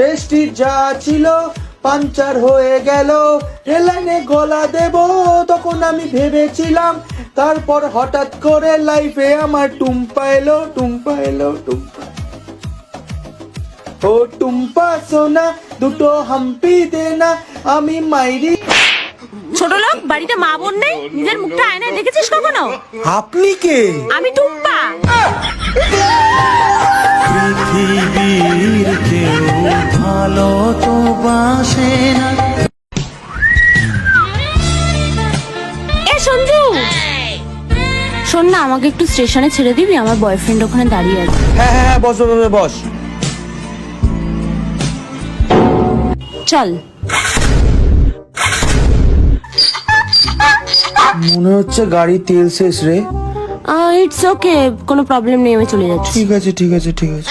Tasty যা ছিল puncture হয়ে গেল। রেলাইনে গলা দেব তখন আমি ভেবেছিলাম তারপর হঠাৎ করে লাইফে আমার টুম্পা এলো টুম্পা এলো টুম্পা। ও টুম্পা সোনা দুটো হাম্পি দে না আমি মাইরি। ছোট লোক বাড়িতে মা বোন নেই? নিজের মুখটা আয়নায় দেখেছিস কখনো? আপনি কে? আমি টুম্পা। পৃথিবীর কেউ ভালো তো বাসে না। এ সঞ্জু! শোন না আমাকে একটু স্টেশনে ছেড়ে দিবি আমার বয়ফ্রেন্ড ওখানে দাঁড়িয়ে আছে। হ্যাঁ হ্যাঁ হ্যাঁ বস বস, বস বস। চল। মনে হচ্ছে গাড়ি তেল শেষ রে। ইটস ওকে কোনো প্রবলেম নেই আমি চলে যাচ্ছি। ঠিক আছে ঠিক আছে ঠিক আছে।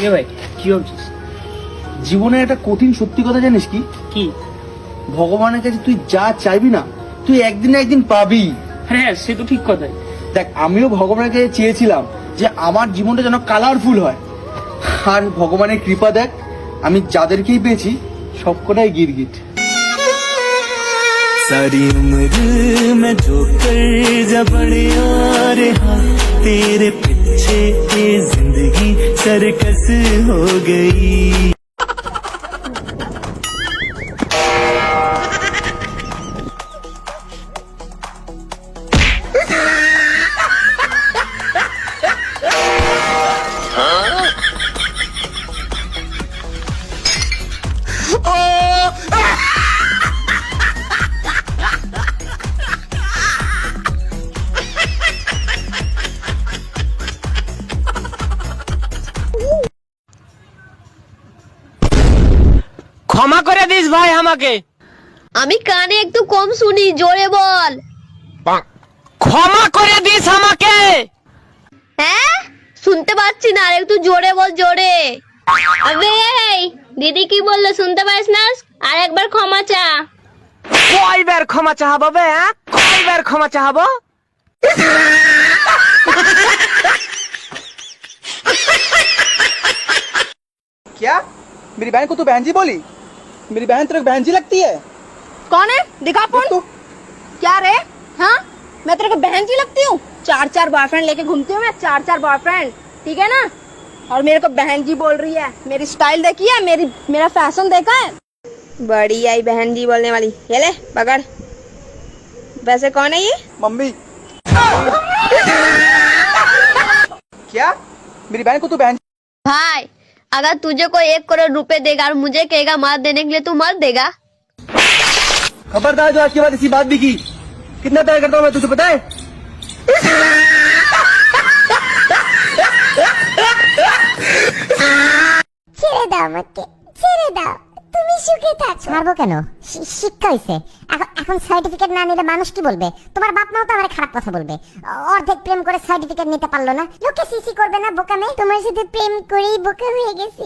কে ভাই কি ভাবছিস জীবনে একটা কঠিন সত্যি কথা জানিস কি কি ভগবানের কাছে তুই যা চাইবি না তুই একদিন না একদিন পাবি হ্যাঁ সে তো ঠিক কথাই দেখ আমিও ভগবানের কাছে চেয়েছিলাম যে আমার জীবনটা যেন কালারফুল হয় আর ভগবানের কৃপা দেখ আমি যাদেরকেই পেয়েছি সবকটাই গিরগিট सारी उम्र में जो कर जबड़े आ रहा तेरे पीछे ये ज़िंदगी सरकस हो गई। ক্ষমা করে দিস ভাই আমাকে আমি কানে একটু কম শুনি জোরে বল ক্ষমা করে দিস আমাকে হ্যাঁ শুনতে পাচ্ছি না আর একটু জোরে বল জোরে আবে এই, দিদি কি বললো শুনতে পারিস না আর একবার ক্ষমা চা কয়বার ক্ষমা চাহাবো বে হ্যাঁ কয়বার ক্ষমা চাহাবো क्या मेरी बहन को तू बहन जी बोली मेरी बहन तेरे को बहन जी लगती है। कौन है? दिखा फ़ोन। तू। क्या रे? हाँ? मैं तेरे को बहन जी लगती हूँ? चार चार बॉयफ्रेंड लेके घूमती हूँ मैं चार चार बॉयफ्रेंड ठीक है ना? और मेरे को बहन जी बोल रही है मेरी स्टाइल देखी है मेरी मेरा फ़ैशन देखा है? बड़ी आई बहन जी बोलने वाली। ये ले पकड़। वैसे कौन है ये? मम्मी। क्या? मेरी बहन को तू बहन भाई अगर तुझे कोई एक करोड़ रुपए देगा और मुझे कहेगा मार देने के लिए तू मार देगा खबरदार जो आज के बाद इसी बात भी की कितना प्यार करता हूँ मैं तुझे पता है ছেড়ে দাও আমাকে ছেড়ে দাও তুমি সুখে থাকো কেন? শিক্ষা হইছে। এখন সার্টিফিকেট না নিলে মানুষ কি বলবে? তোমার বাপ মাও তো আমার খারাপ কথা বলবে। অর্ধেক প্রেম করে সার্টিফিকেট নিতে পারল না। লোকে সিসি করবে না বোকা মেয়ে তোমার সাথে প্রেম করেই বোকা হয়ে গেছি।